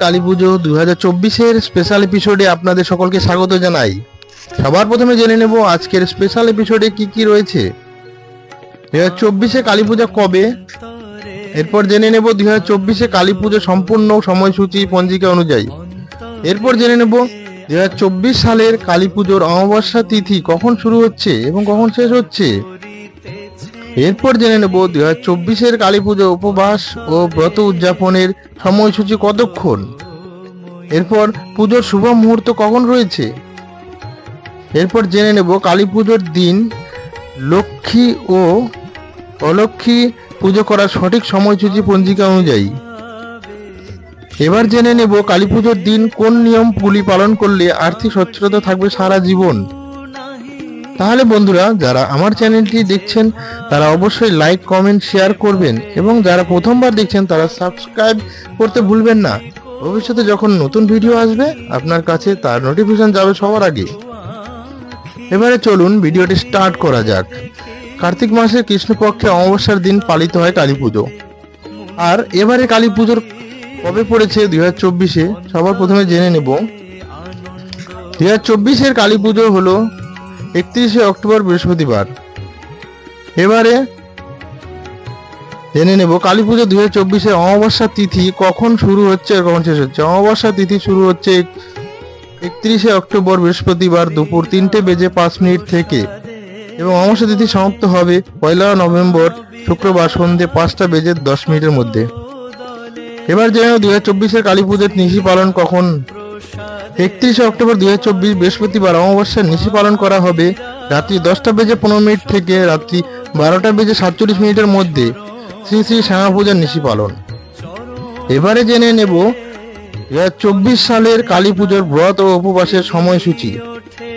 কালী পুজো দু হাজার চব্বিশের স্পেশাল এপিসোডে আপনাদের সকলকে স্বাগত জানাই। সবার প্রথমে জেনে নেব আজকের স্পেশাল এপিসোডে কি কি রয়েছে। দু হাজার চব্বিশে কালী পূজা কবে? এরপর জেনে নেব দুই হাজার চব্বিশে কালী পুজো সম্পূর্ণ সময়সূচি পঞ্জিকা অনুযায়ী। এরপর জেনে নেব দুই হাজার চব্বিশ সালের কালী পুজোর অমাবস্যা তিথি কখন শুরু হচ্ছে এবং কখন শেষ হচ্ছে। এরপর জেনে নেব দুই হাজার চব্বিশের কালী পুজো উপবাস ও ব্রত উদযাপনের সময়সূচি কতক্ষণ? এরপর পুজোর শুভ মুহূর্ত কখন রয়েছে? এরপর জেনে নেব কালী পুজোর দিন, লক্ষ্মী ও অলক্ষ্মী পুজো করার সঠিক সময়সূচি পঞ্জিকা অনুযায়ী। এবার জেনে নেব কালী পুজোর দিন কোন নিয়মগুলি পালন করলে আর্থিক সচ্ছলতা থাকবে সারা জীবন? তাহলে বন্ধুরা, যারা আমার চ্যানেলটি দেখছেন, তারা অবশ্যই লাইক কমেন্ট শেয়ার করবেন এবং যারা প্রথমবার দেখছেন, তারা সাবস্ক্রাইব করতে ভুলবেন না। ভবিষ্যতে যখন নতুন ভিডিও আসবে, আপনার কাছে তার নোটিফিকেশন যাবে সবার আগে। এবারে চলুন ভিডিওটি স্টার্ট করা যাক। কার্তিক মাসের কৃষ্ণপক্ষে অমাবস্যার দিন পালিত হয় কালী পুজো। আর এবারে কালী পুজোর কবে পড়েছে দুই হাজার চব্বিশে? সবার প্রথমে জেনে নেব। দুই হাজার চব্বিশের কালী পুজো হলো একত্রিশে অক্টোবর বৃহস্পতিবার। এবারে জেনে নেব, কালী পুজো দুই হাজার চব্বিশের অমাবস্যা তিথি কখন শুরু হচ্ছে আর কখন শেষ হচ্ছে? অমাবস্যা তিথি শুরু হচ্ছে একত্রিশে অক্টোবর বৃহস্পতিবার দুপুর তিনটে বেজে পাঁচ মিনিট থেকে এবং অমাবস্যা তিথি সমাপ্ত হবে পয়লা নভেম্বর শুক্রবার সন্ধে পাঁচটা বেজে দশ মিনিটের মধ্যে। এবার জেনে দু হাজার চব্বিশের কালী পুজোর নিশি পালন কখন একত্রিশে অক্টোবর হাজার চব্বিশ বৃহস্পতিবার অমাবস্যার নিশি পালন করা হবে। রাত্রি দশটা বেজে পনেরো মিনিট থেকে রাত্রি বারোটা বেজে সাতচল্লিশ মিনিটের মধ্যে শ্রী শ্রী শ্যামা পূজার নিশি পালন। এবারে জেনে নেব দু চব্বিশ সালের কালী পুজোর ব্রত ও উপবাসের সময়সূচি।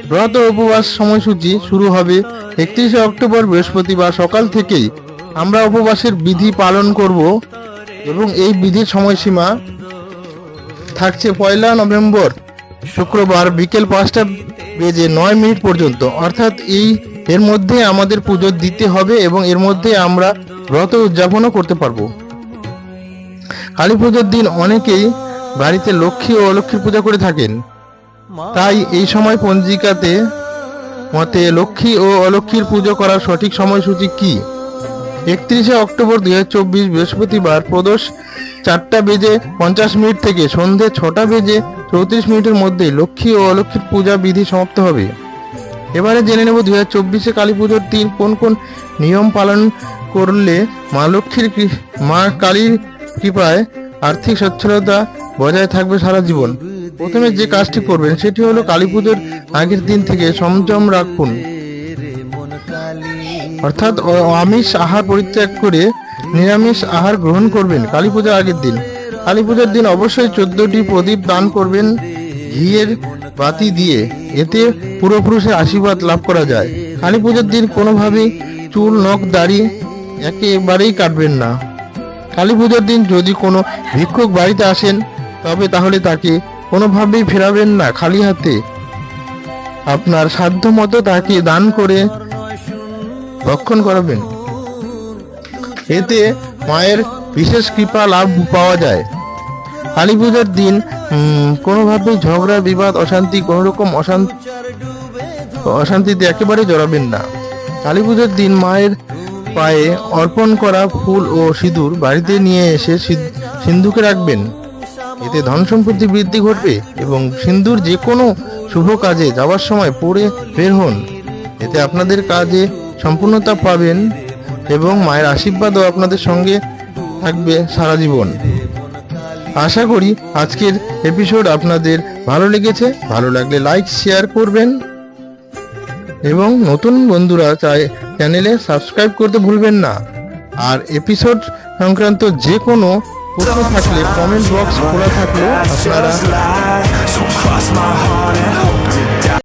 ব্রত ও উপবাস সময়সূচি শুরু হবে একত্রিশে অক্টোবর বৃহস্পতিবার সকাল থেকেই। আমরা উপবাসের বিধি পালন করব এবং এই বিধির সময়সীমা থাকছে পয়লা নভেম্বর শুক্রবার বিকেল পাঁচটা বেজে নয় মিনিট পর্যন্ত, অর্থাৎ এই এর মধ্যে আমাদের পুজো দিতে হবে এবং এর মধ্যে আমরা ব্রত উদযাপনও করতে পারব। কালী পুজোর দিন অনেকেই বাড়িতে লক্ষ্মী ও অলক্ষ্মীর পূজা করে থাকেন। তাই এই সময় পঞ্জিকাতে মতে লক্ষ্মী ও অলক্ষ্মীর পুজো করার সঠিক সময়সূচি কি? একত্রিশে অক্টোবর দুই হাজার চব্বিশ বৃহস্পতিবার প্রদোষ চারটা বেজে পঞ্চাশ মিনিট থেকে সন্ধে ছটা বেজে চৌত্রিশ মিনিটের মধ্যে লক্ষ্মী ও অলক্ষ্মীর পূজা বিধি সমাপ্ত হবে। এবারে জেনে নেব দুই হাজার চব্বিশে কালী পুজোর দিন কোন কোন নিয়ম পালন করলে মা লক্ষ্মীর মা কালীর কৃপায় আর্থিক সচ্ছলতা বজায় থাকবে সারা জীবন? প্রথমে যে কাজটি করবেন সেটি হলো কালী পুজোর আগের দিন থেকে সংযম রাখুন। অর্থাৎ আমিষ আহার পরিত্যাগ করে নিরামিষ আহার গ্রহণ করবেন কালী পূজার আগের দিন। কালী পূজার দিন অবশ্যই চোদ্দটি প্রদীপ দান করবেন ঘিয়ের বাতি দিয়ে। এতে পূর্বপুরুষের আশীর্বাদ লাভ করা যায়। কালী পুজোর দিন কোনোভাবেই চুল, নখ, দাড়ি একেবারেই কাটবেন না। কালী পুজোর দিন যদি কোনো ভিক্ষুক বাড়িতে আসেন, তবে তাহলে তাকে কোনোভাবেই ফেরাবেন না। খালি হাতে আপনার সাধ্য মতো তাকে দান করে রক্ষণ করাবেন। এতে মায়ের বিশেষ কৃপা লাভ পাওয়া যায়। কালী পুজোর দিন কোনোভাবে ঝগড়া, বিবাদ, অশান্তি কোনো রকম অশান্তি, অশান্তিতে একেবারে জড়াবেন না। কালী পুজোর দিন মায়ের পায়ে অর্পণ করা ফুল ও সিঁদুর বাড়িতে নিয়ে এসে সিন্ধুকে রাখবেন। এতে ধন সম্পত্তি বৃদ্ধি ঘটবে এবং সিন্দুর যে কোনো শুভ কাজে যাওয়ার সময় পড়ে বের হন। এতে আপনাদের কাজে সম্পূর্ণতা পাবেন এবং মায়ের আশীর্বাদও আপনাদের সঙ্গে থাকবে সারা জীবন। আশা করি আজকের এপিসোড আপনাদের ভালো লেগেছে। ভালো লাগলে লাইক শেয়ার করবেন। এবং নতুন বন্ধুরা চাই চ্যানেলে সাবস্ক্রাইব করতে ভুলবেন না। আর এপিসোড সংক্রান্ত যে কোনো প্রশ্ন থাকলে কমেন্ট বক্স খোলা থাকলে আপনারা